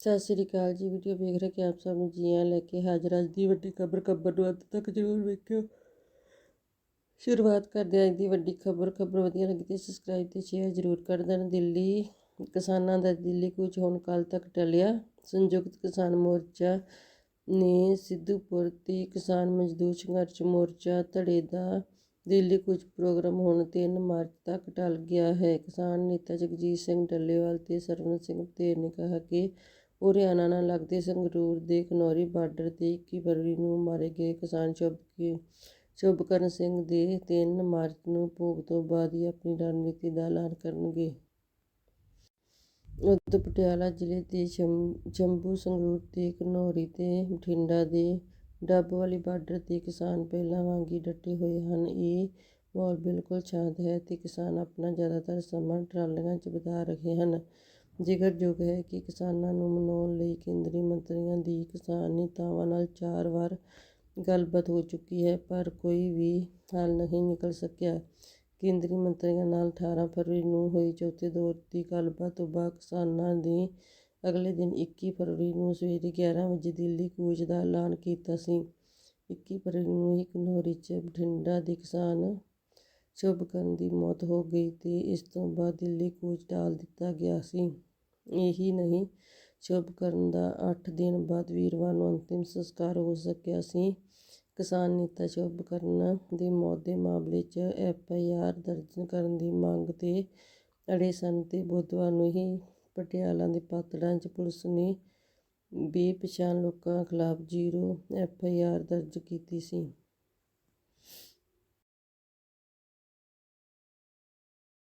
ਸਤਿ ਸ੍ਰੀ ਅਕਾਲ ਜੀ। ਵੀਡੀਓ ਵੇਖ ਰਹੇ ਕਿ ਆਪ ਸਭ ਨੂੰ ਜੀ ਆਇਆਂ ਲੈ ਕੇ ਹਾਜ਼ਰ ਅੱਜ ਦੀ ਵੱਡੀ ਖਬਰ ਖਬਰ ਨੂੰ ਅੰਤ ਤੱਕ ਜ਼ਰੂਰ ਵੇਖਿਓ। ਸ਼ੁਰੂਆਤ ਕਰਦੇ ਹਾਂ ਅੱਜ ਦੀ ਵੱਡੀ ਖਬਰ। ਖਬਰ ਵਧੀਆ ਲੱਗੀ ਤੇ ਸਬਸਕ੍ਰਾਈਬ ਤੇ ਸ਼ੇਅਰ ਜ਼ਰੂਰ ਕਰ ਦੇਣ। ਦਿੱਲੀ ਕਿਸਾਨਾਂ ਦਾ ਦਿੱਲੀ ਕੁਝ ਹੁਣ ਕੱਲ ਤੱਕ ਟਲਿਆ। ਸੰਯੁਕਤ ਕਿਸਾਨ ਮੋਰਚਾ ਨੇ ਸਿੱਧੂਪੁਰ ਦੀ ਕਿਸਾਨ ਮਜ਼ਦੂਰ ਸੰਘਰਸ਼ ਮੋਰਚਾ ਧੜੇ ਦਾ ਦਿੱਲੀ ਕੁਝ ਪ੍ਰੋਗਰਾਮ ਹੁਣ 3 ਮਾਰਚ ਤੱਕ ਟਲ ਗਿਆ ਹੈ। ਕਿਸਾਨ ਨੇਤਾ ਜਗਜੀਤ ਸਿੰਘ ਡੱਲੇਵਾਲ ਤੇ ਸਰਵਨ ਸਿੰਘ ਧੇਰ ਨੇ ਕਿਹਾ ਕਿ ਹਰਿਆਣਾ ਨਾਲ ਲੱਗਦੇ ਸੰਗਰੂਰ ਦੇ ਘਨੌਰੀ ਬਾਰਡਰ ਤੇ 21 ਫਰਵਰੀ ਨੂੰ ਮਾਰੇ ਗਏ ਕਿਸਾਨ ਸ਼ੁਭ ਸ਼ੁਭਕਰਨ ਸਿੰਘ ਦੇ 3 ਮਾਰਚ ਨੂੰ ਭੋਗ ਤੋਂ ਬਾਅਦ ਹੀ ਆਪਣੀ ਰਣਨੀਤੀ ਦਾ ਐਲਾਨ ਕਰਨਗੇ। ਉਧਰ ਪਟਿਆਲਾ ਜ਼ਿਲ੍ਹੇ ਦੇ ਸ਼ੰਭੂ ਸੰਗਰੂਰ ਤੇ ਘਨੌਰੀ ਤੇ ਬਠਿੰਡਾ ਦੇ ਡੱਬ ਵਾਲੀ ਬਾਰਡਰ ਤੇ ਕਿਸਾਨ ਪਹਿਲਾਂ ਵਾਂਗ ਹੀ ਡਟੇ ਹੋਏ ਹਨ। ਇਹ ਮਾਹੌਲ ਬਿਲਕੁਲ ਸ਼ਾਂਤ ਹੈ ਤੇ ਕਿਸਾਨ ਆਪਣਾ ਜ਼ਿਆਦਾਤਰ ਸਮਾਂ ਟਰਾਲੀਆਂ 'ਚ ਬਿਤਾ ਰਹੇ ਹਨ। ਜ਼ਿਕਰਯੋਗ ਹੈ ਕਿ ਕਿਸਾਨਾਂ ਨੂੰ ਮਨਾਉਣ ਲਈ ਕੇਂਦਰੀ ਮੰਤਰੀਆਂ ਦੀ ਕਿਸਾਨ ਨੇਤਾਵਾਂ ਨਾਲ ਚਾਰ ਵਾਰ ਗੱਲਬਾਤ ਹੋ ਚੁੱਕੀ ਹੈ, ਪਰ ਕੋਈ ਵੀ ਹੱਲ ਨਹੀਂ ਨਿਕਲ ਸਕਿਆ। ਕੇਂਦਰੀ ਮੰਤਰੀਆਂ ਨਾਲ 18 ਫਰਵਰੀ ਨੂੰ ਹੋਈ ਚੌਥੇ ਦੌਰ ਦੀ ਗੱਲਬਾਤ ਤੋਂ ਬਾਅਦ ਕਿਸਾਨਾਂ ਨੇ ਅਗਲੇ ਦਿਨ 21 ਫਰਵਰੀ ਨੂੰ ਸਵੇਰੇ 11 ਵਜੇ ਦਿੱਲੀ ਕੂਚ ਦਾ ਐਲਾਨ ਕੀਤਾ ਸੀ। 21 ਫਰਵਰੀ ਨੂੰ ਹੀ ਘਨੌਰੀ 'ਚ ਬਠਿੰਡਾ ਦੇ ਕਿਸਾਨ ਸ਼ੁਭਕਰਨ ਦੀ ਮੌਤ ਹੋ ਗਈ ਅਤੇ ਇਸ ਤੋਂ ਬਾਅਦ ਦਿੱਲੀ ਕੂਚ ਟਾਲ ਦਿੱਤਾ ਗਿਆ ਸੀ। ਇਹੀ ਨਹੀਂ। ਸ਼ੁਭਕਰਨ ਦਾ ਅੱਠ ਦਿਨ ਬਾਅਦ ਵੀਰਵਾਰ ਨੂੰ ਅੰਤਿਮ ਸੰਸਕਾਰ ਹੋ ਸਕਿਆ ਸੀ। ਕਿਸਾਨ ਨੇਤਾ ਸ਼ੁਭਕਰਨ ਦੀ ਮੌਤ ਦੇ ਮਾਮਲੇ 'ਚ ਐਫ ਆਈ ਆਰ ਦਰਜ ਕਰਨ ਦੀ ਮੰਗ ਤੇ ਅੜੇ ਸਨ ਅਤੇ ਬੁੱਧਵਾਰ ਨੂੰ ਹੀ ਪਟਿਆਲਾ ਦੇ ਪਾਤੜਾਂ 'ਚ ਪੁਲਿਸ ਨੇ ਬੇਪਛਾਣ ਲੋਕਾਂ ਖਿਲਾਫ ਜ਼ੀਰੋ ਐਫ ਆਈ ਆਰ ਦਰਜ ਕੀਤੀ ਸੀ।